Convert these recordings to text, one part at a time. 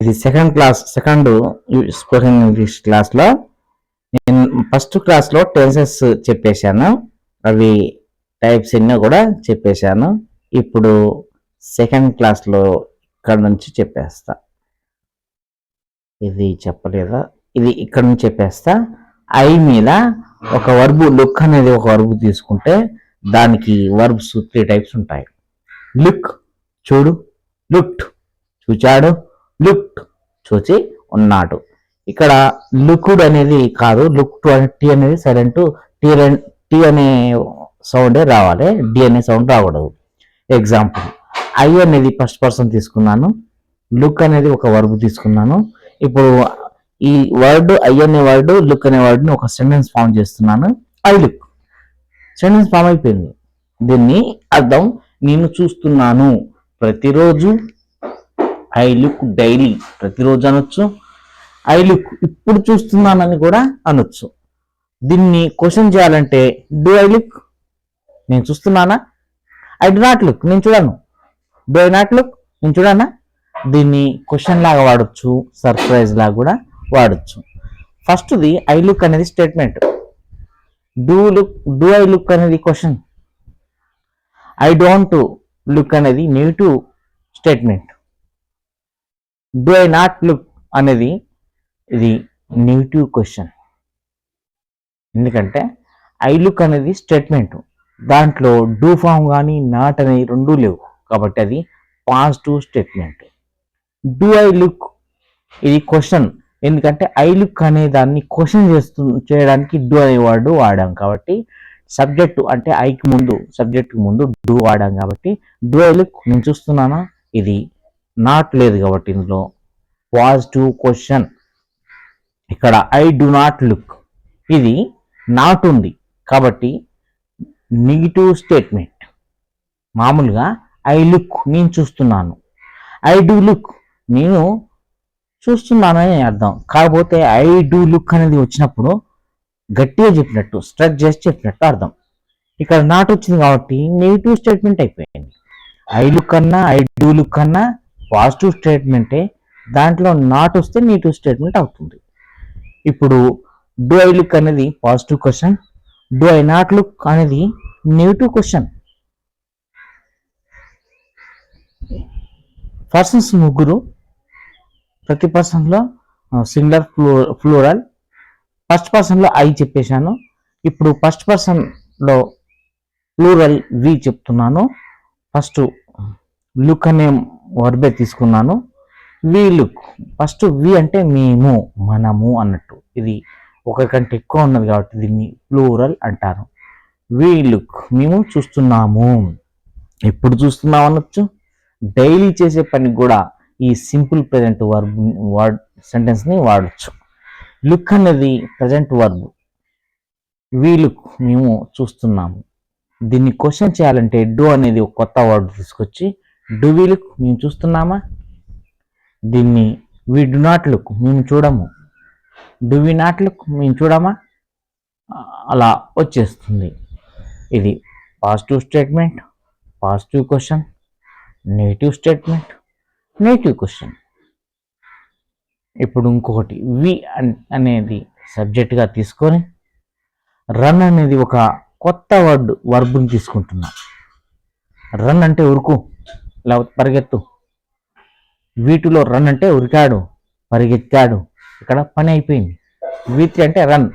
ఇది second class second spoken English క్లాస్లో నేను ఫస్ట్ క్లాస్లో టెన్సెస్ చెప్పేశాను. అవి టైప్స్ ఎన్నో కూడా చెప్పేశాను. ఇప్పుడు సెకండ్ క్లాస్లో ఇక్కడ నుంచి చెప్పేస్తా. ఇది చెప్పలేదా? ఇది ఇక్కడ నుంచి చెప్పేస్తా. ఐ మీద ఒక వర్బు లుక్ అనేది ఒక వర్బు తీసుకుంటే దానికి వర్బ్స్ త్రీ టైప్స్ ఉంటాయి. లుక్ చూడు. లుక్ చూచాడు. లుక్ చూచి ఉన్నాడు. ఇక్కడ లుక్డ్ అనేది కాదు లుక్ టీ అనేది సైలెంట్ టీ టీ అనే సౌండే రావాలి. డి అనే సౌండ్ రాకూడదు. ఎగ్జాంపుల్. ఐ అనేది ఫస్ట్ పర్సన్ తీసుకున్నాను. లుక్ అనేది ఒక వర్బ్ తీసుకున్నాను. ఇప్పుడు ఈ వర్డ్ ఐ అనే వర్డ్ లుక్ అనే వర్డ్ని ఒక సెంటెన్స్ ఫామ్ చేస్తున్నాను. I look. సెంటెన్స్ ఫామ్ అయిపోయింది. దీన్ని అర్థం నేను చూస్తున్నాను. ప్రతిరోజు ఐ లుక్ డైలీ ప్రతిరోజు అనొచ్చు. ఐ లుక్ ఇప్పుడు చూస్తున్నానని కూడా అనొచ్చు. దీన్ని క్వశ్చన్ చేయాలంటే డూ ఐ లుక్? నేను చూస్తున్నానా? ఐ డు నాట్ లుక్ నేను చూడను. డూ ఐ నాట్ లుక్ నేను చూడనా? దీన్ని క్వశ్చన్ లాగా వాడచ్చు సర్ప్రైజ్ లాగా కూడా వాడచ్చు. ఫస్ట్ది ఐ లుక్ అనేది statement. Do look do I look అనేది క్వశ్చన్. ఐ డోంట్ లుక్ అనేది negative statement. Do I not look అనేది ఇది నెగిటివ్ క్వశ్చన్ ఎందుకంటే ఐ లుక్ అనేది స్టేట్మెంట్ దాంట్లో డూ ఫామ్ కానీ నాట్ అనేది రెండూ లేవు. కాబట్టి అది positive statement do I look ఇది క్వశ్చన్ ఎందుకంటే ఐ లుక్ అనే దాన్ని క్వశ్చన్ చేస్తు చేయడానికి డూ అనే వర్డ్ వాడాం. కాబట్టి సబ్జెక్టు అంటే ఐకి ముందు సబ్జెక్టుకి ముందు డూ వాడాం. కాబట్టి డూ ఐ లుక్ నేను చూస్తున్నానా? ఇది నాట్ లేదు కాబట్టి ఇందులో. పాజిటివ్ క్వశ్చన్ ఇక్కడ ఐ డు నాట్ లుక్ ఇది నాట్ ఉంది. కాబట్టి నెగిటివ్ స్టేట్మెంట్ మామూలుగా ఐ లుక్ నేను చూస్తున్నాను. ఐ డూ లుక్ నేను చూస్తున్నాను అని అర్థం. కాకపోతే ఐ డూ లుక్ అనేది వచ్చినప్పుడు గట్టిగా చెప్పినట్టు స్ట్రెచ్ చేసి చెప్పినట్టు అర్థం. ఇక్కడ నాట్ వచ్చింది కాబట్టి నెగిటివ్ స్టేట్మెంట్ అయిపోయింది. ఐ లుక్ అన్నా ఐ డూ లుక్ అన్నా పాజిటివ్ స్టేట్మెంటే దాంట్లో నాట్ వస్తే నీటివ్ స్టేట్మెంట్ అవుతుంది. ఇప్పుడు డూ ఐ లుక్ అనేది positive question do I not look అనేది నెగిటివ్ క్వశ్చన్ పర్సన్స్ ముగ్గురు ప్రతి పర్సన్లో సింగులర్ ఫ్లో ఫ్లోరల్ ఫస్ట్ పర్సన్లో ఐ చెప్పేశాను. ఇప్పుడు ఫస్ట్ పర్సన్లో ప్లూరల్ వి చెప్తున్నాను. ఫస్ట్ లుక్ అనే వర్బే తీసుకున్నాను. వీళ్ళు లుక్. ఫస్ట్ వి అంటే మేము మనము అన్నట్టు. ఇది ఒకరికంటే ఎక్కువ ఉన్నది కాబట్టి దీన్ని ప్లూరల్ అంటారు. వీళ్ళు లుక్. మేము చూస్తున్నాము. ఎప్పుడు చూస్తున్నాం అనొచ్చు? డైలీ చేసే పని కూడా ఈ సింపుల్ ప్రజెంట్ వర్బ్ వర్డ్ సెంటెన్స్ని వాడచ్చు. లుక్ అనేది ప్రజెంట్ వర్బ్. We look. మేము చూస్తున్నాము. దీన్ని క్వశ్చన్ చేయాలంటే డూ అనేది ఒక కొత్త వర్డ్ తీసుకొచ్చి డూ వి లుక్ మేము చూస్తున్నామా? దీన్ని వి డు నాట్ లుక్ మేము చూడము. డు వి నాట్ లుక్ మేము చూడమా? అలా వచ్చేస్తుంది. ఇది positive statement positive question negative statement negative question ఇప్పుడు ఇంకొకటి వి అనేది సబ్జెక్ట్గా తీసుకొని రన్ అనేది ఒక కొత్త వర్డ్ వర్బ్ని తీసుకుంటున్నాం. రన్ అంటే ఉరుకు. లేకపోతే పరిగెత్తు. వీటిలో రన్ అంటే ఉరికాడు పరిగెత్తాడు. ఇక్కడ పని అయిపోయింది. వీతి అంటే రన్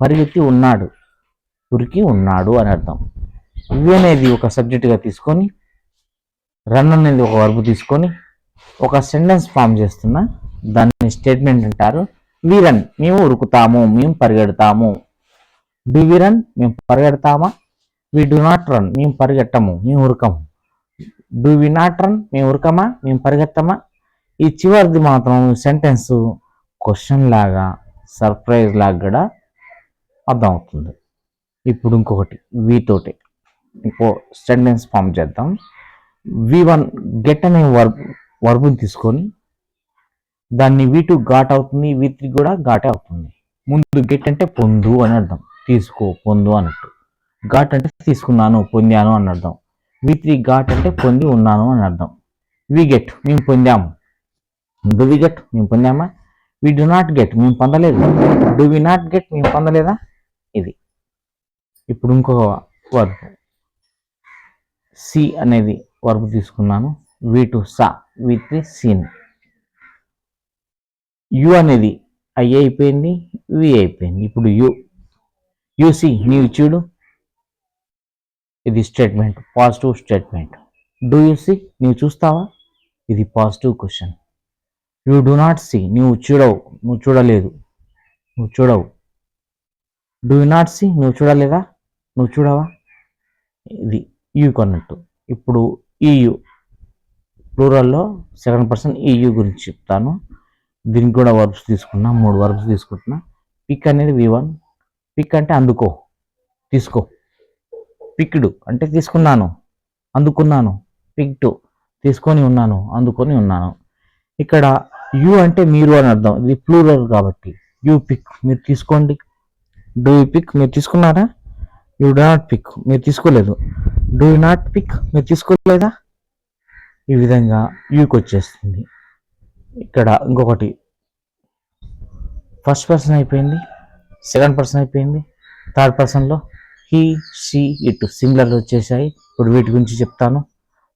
పరిగెత్తి ఉన్నాడు. ఉరికి ఉన్నాడు అని అర్థం. వి అనేది ఒక సబ్జెక్టుగా తీసుకొని రన్ అనేది ఒక వర్బు తీసుకొని ఒక సెంటెన్స్ ఫామ్ చేస్తున్నా దాన్ని స్టేట్మెంట్ అంటారు. వి రన్ మేము ఉరుకుతాము మేము పరిగెడతాము. డి వి రన్ మేము పరిగెడతామా? వి డు నాట్ రన్ మేము పరిగెట్టము మేము ఉరకము. డు వి నాట్ రన్ మేము ఉరకమా మేము పరిగెత్తమా? ఈ చివరిది మాత్రం సెంటెన్స్ క్వశ్చన్ లాగా సర్ప్రైజ్ లాగా కూడా అర్థమవుతుంది. ఇప్పుడు ఇంకొకటి వీతోటి ఇంకో సెంటెన్స్ ఫామ్ చేద్దాం. వి వన్ గెట్ అనే వర్బ్ వర్బుని తీసుకొని దాన్ని వి టూ ఘాట్ అవుతుంది వి త్రీ కూడా ఘాటే అవుతుంది. ముందు గెట్ అంటే పొందు అని అర్థం. తీసుకో పొందు అన్నట్టు. ఘాట్ అంటే తీసుకున్నాను పొందాను అని అర్థం. వి త్రీ ఘాట్ అంటే పొంది ఉన్నాను అని అర్థం. వి గెట్ మేము పొందాము. డూ వి గెట్ మేము పొందామా? వి డు నాట్ గెట్ మేము పొందలేదు. డూ వి నాట్ గెట్ మేము పొందలేదా? ఇది. ఇప్పుడు ఇంకో వర్బ్. సి అనేది వర్బ్ తీసుకున్నాను. V two saw V three seen you అనేది ఐ అయిపోయింది వి అయిపోయింది. ఇప్పుడు యు యూసి నీవు చూడు. ఇది statement positive statement. Do you see నీవు చూస్తావా? ఇది positive question. You do not see నువ్వు చూడవు. నువ్వు చూడలేదు. నువ్వు చూడవు. డూ యూ నాట్ సి నువ్వు చూడలేదా? నువ్వు చూడవా? ఇది యూ కొన్నట్టు. ఇప్పుడు ఈయు ప్లూరల్లో సెకండ్ పర్సన్ ఈయు గురించి చెప్తాను. దీనికి కూడా వర్బ్స్ తీసుకున్నా మూడు వర్బ్స్ తీసుకుంటున్నా. పిక్ అనేది వి వన్ పిక్ అంటే అందుకో. తీసుకో. పిక్డ్ అంటే తీసుకున్నాను అందుకున్నాను పిక్డ్ తీసుకొని ఉన్నాను అందుకొని ఉన్నాను. ఇక్కడ యు అంటే మీరు అని అర్థం ఇది ప్లూరల్ కాబట్టి. యూ పిక్ మీరు తీసుకోండి. డూ యూ పిక్ మీరు తీసుకున్నారా? యూ డు నాట్ పిక్ మీరు తీసుకోలేదు. డూ యూ నాట్ పిక్ మీరు తీసుకోలేదా? ఈ విధంగా యూకి వచ్చేస్తుంది. ఇక్కడ ఇంకొకటి. ఫస్ట్ పర్సన్ అయిపోయింది సెకండ్ పర్సన్ అయిపోయింది థర్డ్ పర్సన్లో హీ షీ ఇటు సింగులర్లు వచ్చేసాయి ఇప్పుడు వీటి గురించి చెప్తాను.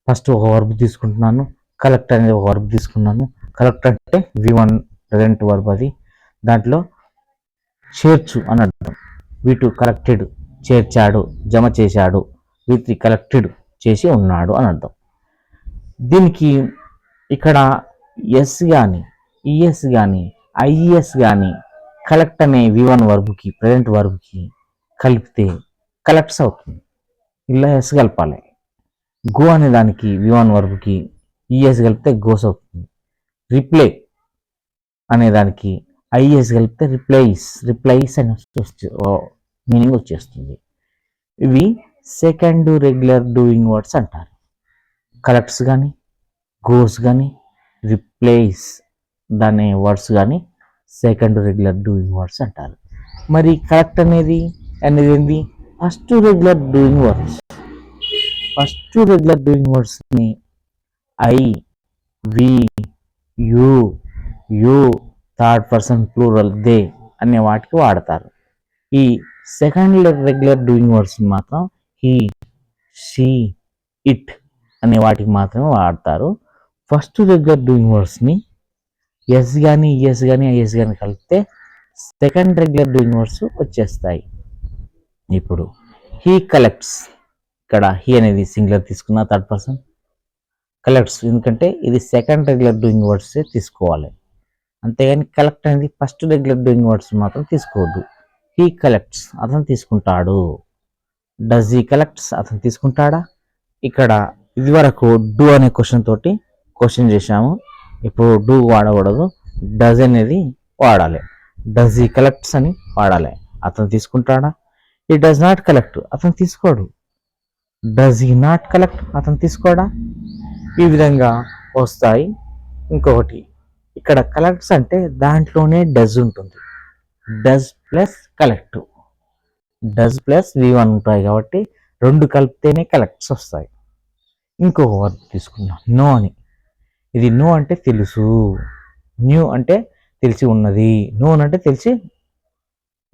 ఫస్ట్ ఒక వర్బ్ తీసుకుంటున్నాను. కలెక్ట్ అనేది ఒక వర్బ్ తీసుకున్నాను. కలెక్ట్ అంటే వి వన్ ప్రజెంట్ వర్బ్ అది. దాంట్లో చేర్చు అని అర్థం. వీటు కలెక్టెడ్ చేర్చాడు జమ చేశాడు. వీటి కలెక్టెడ్ చేసి ఉన్నాడు అని అర్థం. దీనికి ఇక్కడ ఎస్ కానీ ఈఎస్ కానీ ఐఈఎస్ కానీ కలెక్ట్ అనే వి వన్ వర్బ్కి ప్రజెంట్ వర్బ్కి కలిపితే కలెక్ట్స్ అవుతుంది. ఇలా ఎస్ కలపాలి. గో అనే దానికి వివాన్ వర్బ్కి ఈఎస్ కలిపితే గోస్ అవుతుంది. రిప్లై అనే దానికి ఐఎస్ కలిపితే రిప్లైస్ రిప్లైస్ అని మీనింగ్ వచ్చేస్తుంది. ఇవి సెకండ్ రెగ్యులర్ డూయింగ్ వర్డ్స్ అంటారు. కలెక్ట్స్ కానీ గోస్ కానీ రిప్లేస్ దాని వర్డ్స్ కానీ సెకండ్ రెగ్యులర్ డూయింగ్ వర్డ్స్ అంటారు. మరి కరెక్ట్ అనేది అనేది ఏంది? First regular doing words first regular doing వర్డ్స్ని I we you you third person plural they అనే వాటికి వాడతారు. ఈ సెకండ్ రెగ్యులర్ డూయింగ్ వర్డ్స్ మాత్రం హీ షీ ఇట్ అనే వాటికి మాత్రమే వాడతారు. ఫస్ట్ రెగ్యులర్ డూయింగ్ వర్డ్స్ని ఎస్ కానీ ఎస్ కానీ ఐఎస్ కానీ కలిపితే సెకండ్ రెగ్యులర్ డూయింగ్ వర్డ్స్ వచ్చేస్తాయి. ఇప్పుడు హీ కలెక్ట్స్ ఇక్కడ హీ అనేది సింగులర్ తీసుకున్న థర్డ్ పర్సన్ కలెక్ట్స్ ఎందుకంటే ఇది సెకండ్ రెగ్యులర్ డూయింగ్ వర్డ్సే తీసుకోవాలి. అంతేగాని కలెక్ట్ అనేది ఫస్ట్ రెగ్యులర్ డూయింగ్ వర్డ్స్ మాత్రం తీసుకోవద్దు. హీ కలెక్ట్స్ అతను తీసుకుంటాడు. డస్ హీ కలెక్ట్స్ అతను తీసుకుంటాడా? ఇక్కడ ఇదివరకు డూ అనే క్వశ్చన్ తోటి క్వశ్చన్ చేశాము. ఇప్పుడు డూ వాడకూడదు. డజ్ అనేది వాడాలి. డజ్ హీ కలెక్ట్స్ అని వాడాలి. అతను తీసుకుంటాడా? ఈ డస్ నాట్ కలెక్ట్ అతను తీసుకోడు. డస్ ఈ నాట్ కలెక్ట్ అతను తీసుకోడా? ఈ విధంగా వస్తాయి. ఇంకొకటి ఇక్కడ కలెక్ట్స్ అంటే దాంట్లోనే డజ్ ఉంటుంది. Does plus collect does plus V one ఉంటాయి కాబట్టి రెండు కలిపితేనే కలెక్ట్స్ వస్తాయి. ఇంకొక వర్డ్ తీసుకుందాం. నో అని. ఇది నో అంటే తెలుసు. న్యూ అంటే తెలిసి ఉన్నది. నో అంటే తెలిసి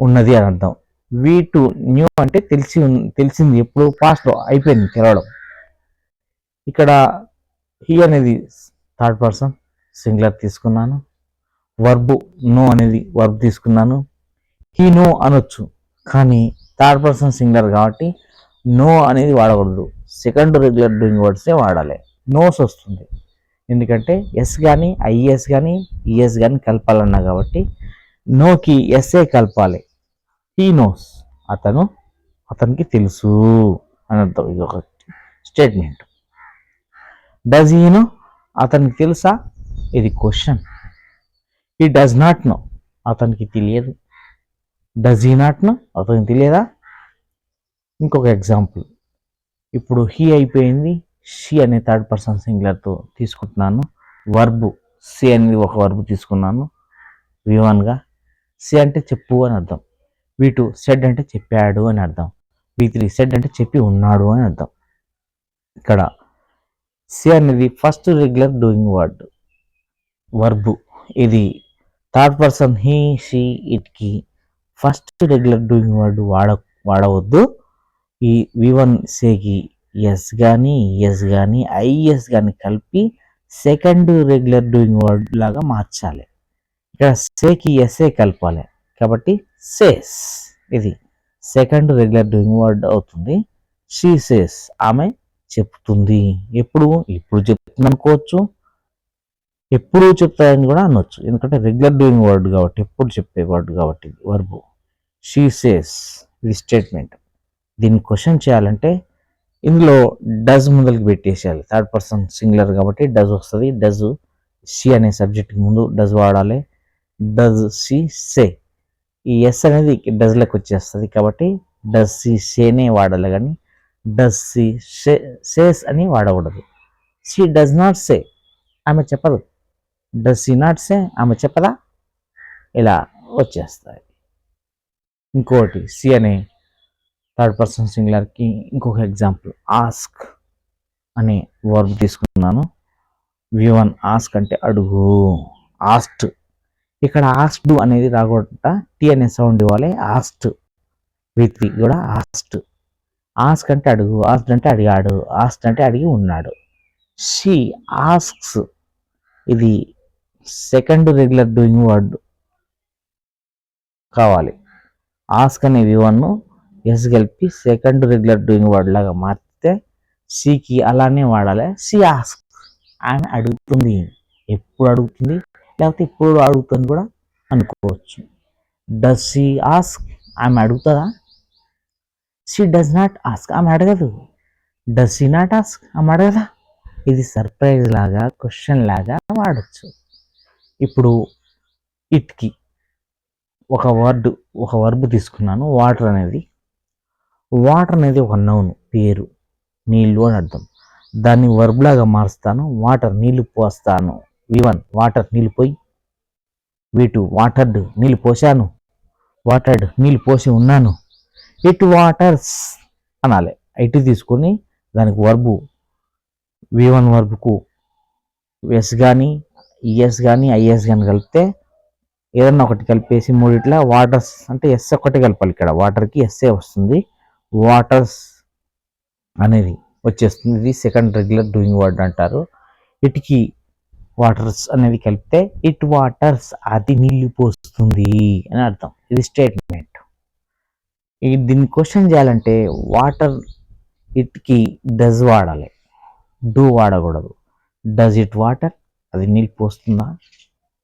ఉన్నది అని అర్థం. వీ టు న్యూ అంటే తెలిసి తెలిసింది. ఎప్పుడు పాస్ట్లో అయిపోయింది తెలవడం ఇక్కడ హీ అనేది థర్డ్ పర్సన్ సింగులర్ తీసుకున్నాను. వర్బు నో అనేది వర్బ్ తీసుకున్నాను. హీ నో అనొచ్చు కానీ థర్డ్ పర్సన్ సింగులర్ కాబట్టి నో అనేది వాడకూడదు. సెకండ్ రెగ్యులర్ డూయింగ్ వర్డ్సే వాడాలి. నోస్ వస్తుంది. ఎందుకంటే ఎస్ కానీ ఐఎస్ కానీ ఈఎస్ కానీ కలపాలన్నా కాబట్టి నోకి ఎస్ఏ కలపాలి. హీ నోస్ అతను అతనికి తెలుసు అని అర్థం ఇది ఒక స్టేట్మెంట్ డజ్ హీ నో అతనికి తెలుసా? ఇది క్వశ్చన్ ఈ డస్ నాట్ నో అతనికి తెలియదు. డజ్ హీ నాట్ నో అతనికి తెలియదా? ఇంకొక ఎగ్జాంపుల్ ఇప్పుడు హీ అయిపోయింది. షీ అనే థర్డ్ పర్సన్ సింగులర్తో తీసుకుంటున్నాను. వర్బు సి అనేది ఒక వర్బు తీసుకున్నాను. వివన్గా సి అంటే చెప్పు అని అర్థం. వి టూ సెడ్ అంటే చెప్పాడు అని అర్థం. వి త్రీ సెడ్ అంటే చెప్పి ఉన్నాడు అని అర్థం. ఇక్కడ సి అనేది first regular doing word verb. ఇది థర్డ్ పర్సన్ హీ షీ ఇట్కి ఫస్ట్ రెగ్యులర్ డూయింగ్ వర్డ్ వాడ వాడవద్దు. ఈ వి వన్ సేకి ఎస్ కానీ ఎస్ కానీ ఐఎస్ కానీ కలిపి సెకండ్ రెగ్యులర్ డూయింగ్ వర్డ్ లాగా మార్చాలి. ఇక్కడ సేకి ఎస్ఏ కలపాలి. కాబట్టి సేస్ ఇది సెకండ్ రెగ్యులర్ డూయింగ్ వర్డ్ అవుతుంది. షీ సేస్ ఆమె చెప్తుంది. ఎప్పుడు? ఇప్పుడు చెప్తుంది అనుకోవచ్చు. ఎప్పుడు చెప్తాయని కూడా అనొచ్చు. ఎందుకంటే రెగ్యులర్ డూయింగ్ వర్డ్ కాబట్టి ఎప్పుడు చెప్పే వర్డ్ కాబట్టి వర్బు షీ సేస్ ఇది స్టేట్మెంట్ దీన్ని క్వశ్చన్ చేయాలంటే ఇందులో డజ్ ముందరికి పెట్టేసేయాలి. థర్డ్ పర్సన్ సింగులర్ కాబట్టి డజ్ వస్తుంది. డజ్ షీ అనే సబ్జెక్ట్కి ముందు డజ్ వాడాలి. డజ్ షీ సే ఈ ఎస్ అనేది డజ్లకు వచ్చేస్తుంది కాబట్టి డస్ సి షేనే వాడాలి కానీ డస్ సి సేస్ అని వాడకూడదు. షీ డస్ నాట్ సే ఆమె చెప్పదు. డస్ సి నాట్ సే ఆమె చెప్పదా? ఇలా వచ్చేస్తాయి. ఇంకోటి సి అనే థర్డ్ పర్సన్ సింగులర్కి ఇంకొక ఎగ్జాంపుల్ ఆస్క్ అనే వర్బ్ తీసుకున్నాను. వి వన్ ఆస్క్ అంటే అడుగు. ఆస్ట్ ఇక్కడ ఆస్ట్ అనేది రాకుండా టీ అనే సౌండ్ ఇవ్వాలి. ఆస్ట్ విత్ కూడా ఆస్ట్. ఆస్క్ అంటే అడుగు. ఆస్ట్ అంటే అడిగాడు. ఆస్ట్ అంటే అడిగి ఉన్నాడు. She asks. ఇది సెకండ్ రెగ్యులర్ డూయింగ్ వర్డ్ కావాలి. ఆస్క్ అనే వివన్ను ఎస్ కలిపి సెకండ్ రెగ్యులర్ డూయింగ్ వర్డ్ లాగా మార్చితే సికి అలానే వాడాలి. She ask. ఆమె అడుగుతుంది. ఎప్పుడు అడుగుతుంది? లేకపోతే ఇప్పుడు అడుగుతుంది కూడా అనుకోవచ్చు. డస్ సి ఆస్క్ ఆమె అడుగుతుందా? సి డస్ నాట్ ఆస్క్ ఆమె అడగదు. డస్ షీ నాట్ ఆస్క్ ఆమె అడగదా? ఇది సర్ప్రైజ్ లాగా క్వశ్చన్ లాగా వాడచ్చు. ఇప్పుడు ఇట్కి ఒక వర్డ్ ఒక వర్బ్ తీసుకున్నాను. వాటర్ అనేది వాటర్ అనేది ఒక నౌన్ పేరు నీళ్ళు అని అర్థం. దాన్ని వర్బ్లాగా మారుస్తాను. వాటర్ నీళ్ళు పోస్తాను. వివన్ వాటర్ నీళ్ళు పోయి వీటు వాటర్డ్ నీళ్ళు పోసాను వాటర్డ్ నీళ్ళు పోసి ఉన్నాను. ఇట్ వాటర్స్ అనాలి. ఇటు తీసుకొని దానికి వర్బు వి వన్ వర్బుకు ఎస్ కానీ ఈఎస్ కానీ ఐఎస్ కానీ కలిపితే ఏదన్నా ఒకటి కలిపేసి మూడిట్లా వాటర్స్ అంటే ఎస్ ఒకటి కలపాలి ఇక్కడ. వాటర్కి ఎస్ఏ వస్తుంది. వాటర్స్ అనేది వచ్చేస్తుంది. ఇది సెకండ్ రెగ్యులర్ డూయింగ్ వర్డ్ అంటారు. ఇటుకి వాటర్స్ అనేది కలిపితే ఇట్ వాటర్స్ అది నీళ్ళు పోస్తుంది అని అర్థం. ఇది స్టేట్మెంట్. దీన్ని క్వశ్చన్ చేయాలంటే వాటర్ ఇట్కి డజ్ వాడాలి? డూ వాడకూడదు. డజ్ ఇట్ వాటర్ అది నీళ్ళు పోస్తుందా?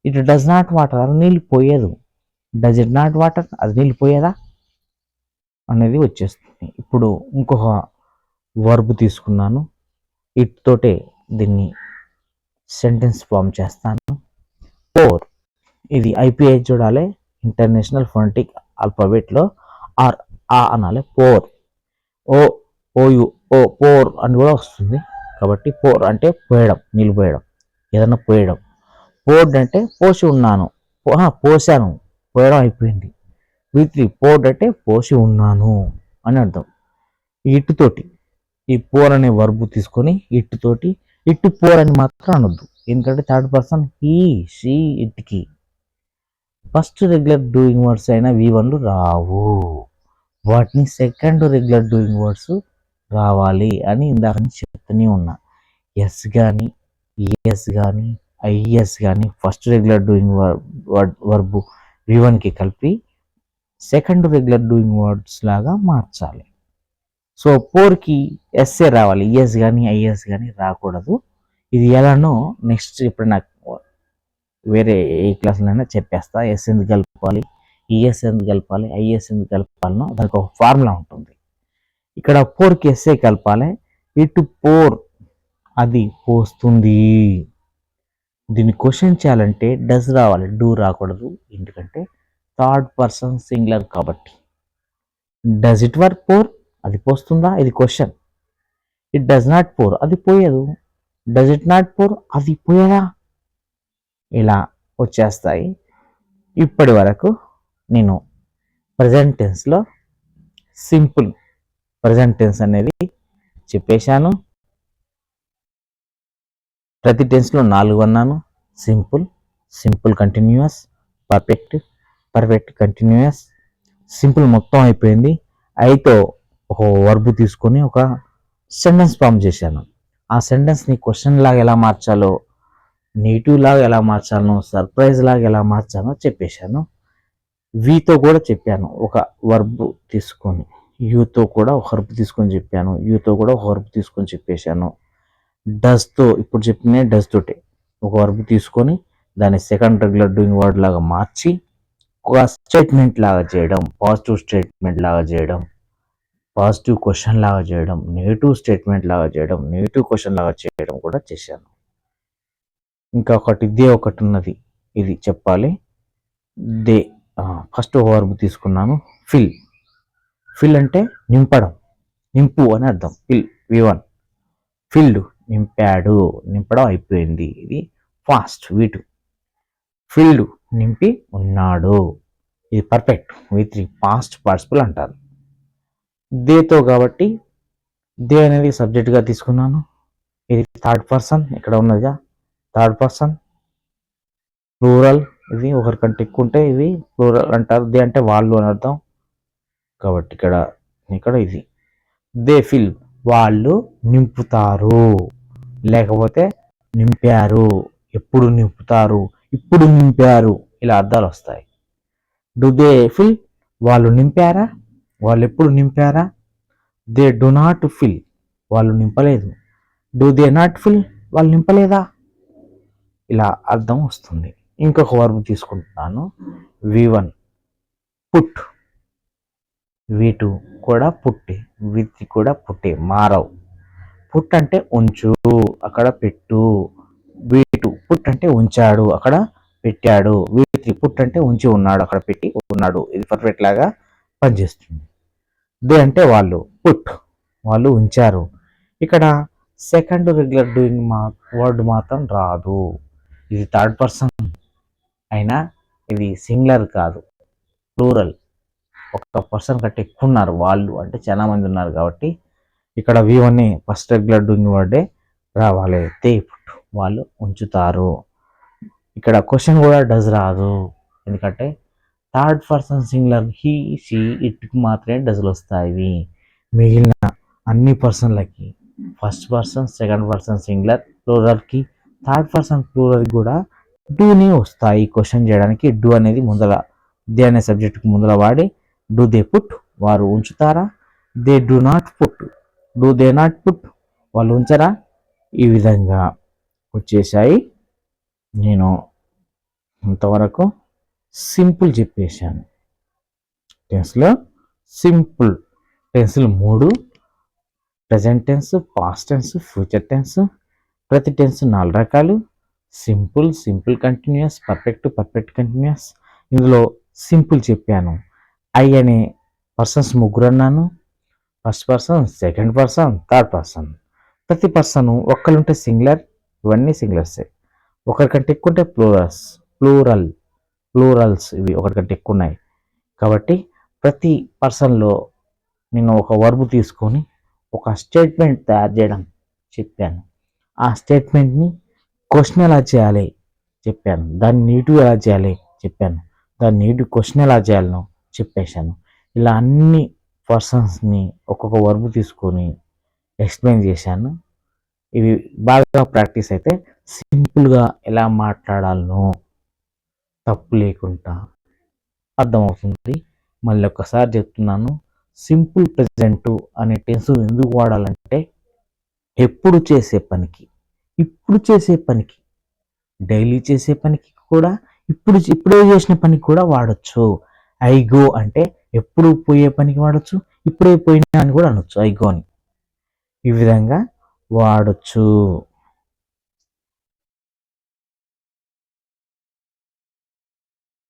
ఇట్ డస్ నాట్ వాటర్ అది నీళ్ళు పోయేదు. డజ్ ఇట్ నాట్ వాటర్ అది నీళ్ళు పోయేదా? అనేది వచ్చేస్తుంది. ఇప్పుడు ఇంకొక వర్బ్ తీసుకున్నాను. ఇట్ తోటే దీన్ని సెంటెన్స్ ఫామ్ చేస్తాను. పోర్ ఇది ఐపీఐ చూడాలి. ఇంటర్నేషనల్ ఫోనటిక్ ఆల్ఫాబెట్లో ఆర్ ఆ అనాలి. Pour O O U O pour అని కూడా వస్తుంది. కాబట్టి పోర్ అంటే పోయడం నిలిపోయడం. ఏదైనా ఏదన్నా పోయడం. పోర్డ్ అంటే పోసి ఉన్నాను. పోసాను. పోయడం అయిపోయింది. వీత్రి పోర్డ్ అంటే పోసి ఉన్నాను అని అర్థం. ఇట్టుతోటి. ఈ పోర్ అనే వర్బు తీసుకొని ఇట్టుతోటి ఇట్ పోర్ అని మాత్రం అనొద్దు. ఎందుకంటే థర్డ్ పర్సన్ హీ షీ ఇట్కి ఫస్ట్ రెగ్యులర్ డూయింగ్ వర్డ్స్ అయిన వి వన్లు రావు. వాటిని సెకండ్ రెగ్యులర్ డూయింగ్ వర్డ్స్ రావాలి అని ఇందాక చెప్తూనే ఉన్నా. ఎస్ కానీ ఈఎస్ కానీ ఐఎస్ కానీ first regular doing word verb V వన్కి కలిపి సెకండ్ రెగ్యులర్ డూయింగ్ వర్డ్స్ లాగా మార్చాలి. సో ఫోర్కి ఎస్ఏ రావాలి. ఈఎస్ కానీ ఐఎస్ కానీ రాకూడదు. ఇది ఎలానో నెక్స్ట్ ఇప్పుడు నాకు వేరే ఏ క్లాసులైనా చెప్పేస్తా. ఎస్ ఎందుకు కలపాలి? ఈఎస్ ఎందుకు కలపాలి? ఐఎస్ ఎందుకు కలపాలనో దానికి ఒక ఫార్ములా ఉంటుంది. ఇక్కడ ఫోర్కి ఎస్ఏ కలపాలి. ఇటు పోర్ అది పోస్తుంది. దీన్ని క్వశ్చన్ చేయాలంటే డస్ రావాలి డూ రాకూడదు. ఎందుకంటే థర్డ్ పర్సన్ సింగులర్ కాబట్టి. డస్ ఇట్ వర్క్ పోర్ అది పోస్తుందా? ఇది question it does not pour అది పోయదు. డజ్ ఇట్ నాట్ పోర్ అది పోయేదా? ఇలా వచ్చేస్తాయి. ఇప్పటి వరకు నేను ప్రజెంట్ టెన్స్లో సింపుల్ ప్రజెంట్ టెన్స్ అనేది చెప్పేశాను. ప్రతి టెన్స్లో నాలుగు అన్నాను. Simple simple continuous perfect perfect continuous simple మొత్తం అయిపోయింది. అయితే ఒక వర్బ్ తీసుకొని ఒక సెంటెన్స్ ఫామ్ చేశాను. ఆ సెంటెన్స్ని క్వశ్చన్ లాగా ఎలా మార్చాలో నెగిటివ్ లాగా ఎలా మార్చాలో సర్ప్రైజ్ లాగా ఎలా మార్చాలో చెప్పేశాను. వీతో కూడా చెప్పాను ఒక వర్బ్ తీసుకొని యూతో కూడా ఒక వర్బ్ తీసుకొని చెప్పాను యూతో కూడా ఒక వర్బ్ తీసుకొని చెప్పేశాను. డస్తో ఇప్పుడు చెప్పిన డస్ తోటే ఒక వర్బ్ తీసుకొని దాన్ని సెకండ్ రెగ్యులర్ డూయింగ్ వర్డ్ లాగా మార్చి ఒక స్టేట్మెంట్ లాగా చేయడం పాజిటివ్ స్టేట్మెంట్ లాగా చేయడం. పాజిటివ్ క్వశ్చన్ లాగా చేయడం నెగిటివ్ స్టేట్మెంట్ లాగా చేయడం నెగిటివ్ క్వశ్చన్ లాగా చేయడం కూడా చేశాను. ఇంకా ఒకటి దే ఒకటి ఉన్నది. ఇది చెప్పాలి. దే ఫస్ట్ ఒక వర్బ్ తీసుకున్నాను. ఫిల్. ఫిల్ అంటే నింపడం. నింపు అని అర్థం. ఫిల్ వి వన్ ఫిల్డ్ నింపాడు. నింపడం అయిపోయింది. ఇది ఫాస్ట్ వీటు ఫిల్డ్ నింపి ఉన్నాడు. ఇది perfect. V three past participle అంటారు. దేతో కాబట్టి దే అనేది సబ్జెక్ట్గా తీసుకున్నాను. ఇది థర్డ్ పర్సన్ ఇక్కడ ఉన్నదిగా థర్డ్ పర్సన్ ప్లూరల్ ఇది ఒకరికంటే ఎక్కువ ఉంటే ఇది ప్లూరల్ అంటారు. దే అంటే వాళ్ళు అని అర్థం. కాబట్టి ఇక్కడ ఇక్కడ ఇది. దే ఫిల్ వాళ్ళు నింపుతారు. లేకపోతే నింపారు. ఎప్పుడు నింపుతారు? ఇప్పుడు నింపారు. ఇలా అర్థాలు వస్తాయి. డు దే ఫిల్ వాళ్ళు నింపారా? వాళ్ళు ఎప్పుడు నింపారా? దే డు నాట్ ఫిల్ వాళ్ళు నింపలేదు. డు దే నాట్ ఫిల్ వాళ్ళు నింపలేదా? ఇలా అర్థం వస్తుంది. ఇంకొక వర్బ్ తీసుకుంటున్నాను. V one put V two కూడా పుట్టి. విత్ కూడా పుట్టి. మారవు. పుట్ అంటే ఉంచు. అక్కడ పెట్టు. వి టూ పుట్ అంటే ఉంచాడు. అక్కడ పెట్టాడు. వి త్రీ పుట్ అంటే ఉంచి ఉన్నాడు. అక్కడ పెట్టి ఉన్నాడు. ఇది పర్ఫెక్ట్ లాగా పనిచేస్తుంది. దే అంటే వాళ్ళు. పుట్. వాళ్ళు ఉంచారు. ఇక్కడ సెకండ్ రెగ్యులర్ డూయింగ్ మా వర్డ్ మాత్రం రాదు. ఇది థర్డ్ పర్సన్ అయినా ఇది సింగులర్ కాదు. ప్లూరల్. ఒక పర్సన్ కంటే ఎక్కువ ఉన్నారు వాళ్ళు. అంటే చాలా మంది ఉన్నారు కాబట్టి ఇక్కడ V one first regular doing వర్డే రావాలి. They put. వాళ్ళు ఉంచుతారు. ఇక్కడ క్వశ్చన్ కూడా డజ్ రాదు. ఎందుకంటే third person singular he she ఇట్కి మాత్రమే డజలు వస్తాయి మిగిలిన అన్ని పర్సన్లకి first person second person singular ప్లూరల్కి. Third person plural కూడా డూని వస్తాయి. క్వశ్చన్ చేయడానికి డూ అనేది ముందర దే అనే సబ్జెక్ట్కి ముందర వాడి డూ దే పుట్ వారు ఉంచుతారా? They do not put do they not put వాళ్ళు ఉంచరా? ఈ విధంగా వచ్చేసాయి నేను ఇంతవరకు సింపుల్ చెప్పేశాను. టెన్స్లో సింపుల్. టెన్స్లు మూడు present tense past tense future tense ప్రతి టెన్స్ నాలుగు రకాలు. Simple simple continuous perfect perfect continuous. ఇందులో సింపుల్ చెప్పాను. ఐ అనే పర్సన్స్ ముగ్గురు అన్నాను. First person second person third person. ప్రతి పర్సన్ ఒక్కరుంటే సింగులర్ ఇవన్నీ సింగులర్సే. ఒకరికంటే ఎక్కువ ఉంటే ప్లూరల్స్ ప్లూరల్. ప్లూరల్స్ ఇవి ఒకరికంటే ఎక్కువ ఉన్నాయి. కాబట్టి ప్రతి పర్సన్లో నేను ఒక వర్బ్ తీసుకొని ఒక స్టేట్మెంట్ తయారు చేయడం చెప్పాను. ఆ స్టేట్మెంట్ని క్వశ్చన్ ఎలా చేయాలి చెప్పాను. దాన్ని నీటు ఎలా చేయాలి చెప్పాను. దాన్ని నీటు క్వశ్చన్ ఎలా చేయాలనో చెప్పేశాను. ఇలా అన్ని పర్సన్స్ని ఒక్కొక్క వర్బ్ తీసుకొని ఎక్స్ప్లెయిన్ చేశాను. ఇవి బాగా ప్రాక్టీస్ అయితే సింపుల్గా ఎలా మాట్లాడాలనో తప్పు లేకుండా అర్థమవుతుంది. మళ్ళీ ఒక్కసారి చెప్తున్నాను సింపుల్ ప్రజెంట్ అనే టెన్స్ ఎందుకు వాడాలంటే ఎప్పుడు చేసే పనికి ఇప్పుడు చేసే పనికి డైలీ చేసే పనికి కూడా ఇప్పుడు ఇప్పుడే చేసిన పనికి కూడా వాడచ్చు. ఐ గో అంటే ఎప్పుడు పోయే పనికి వాడచ్చు ఇప్పుడే పోయినా అని కూడా అనొచ్చు. ఐ గో అని ఈ విధంగా వాడచ్చు.